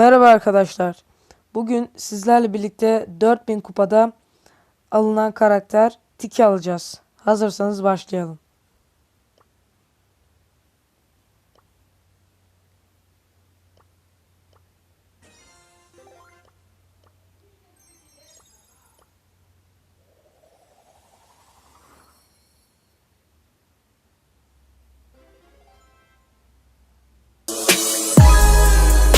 Merhaba arkadaşlar. Bugün sizlerle birlikte 4000 kupada alınan karakter Tiki alacağız. Hazırsanız başlayalım.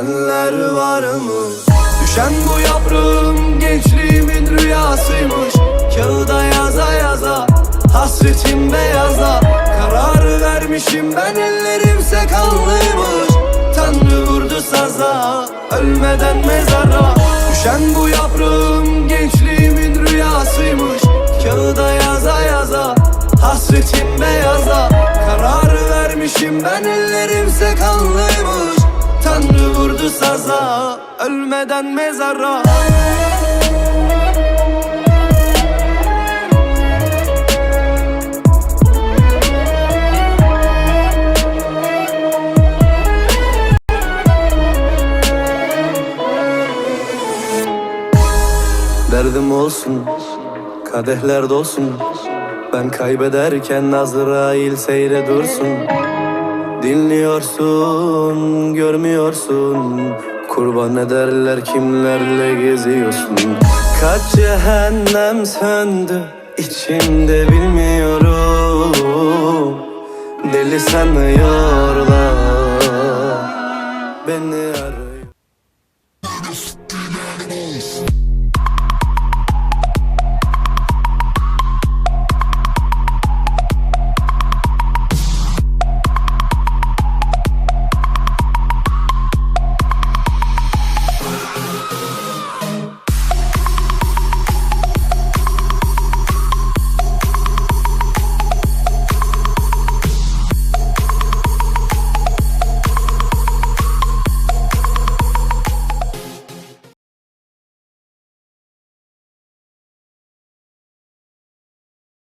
Görenler var mı? Düşen bu yaprağım gençliğimin rüyasıymış. Kağıda yaza yaza Hasretim beyaza. Kararı vermişim ben ellerimse kanlıymış Tanrı vurdu saza Ölmeden mezara. Düşen bu yaprağım gençliğimin rüyasıymış. Kağıda yaza yaza Hasretim beyaza. Kararı vermişim ben ellerimse kanlıymış Tanrı vurdu saza Ölmeden mezara. Derdim olsun, kadehler dolsun. Ben kaybederken Azrail seyre dursun Dinliyorsun, görmüyorsun. Kurban ederler kimlerle geziyorsun. Kaç cehennem söndü içimde bilmiyorum. Deli sanıyorlar Beni arıyor.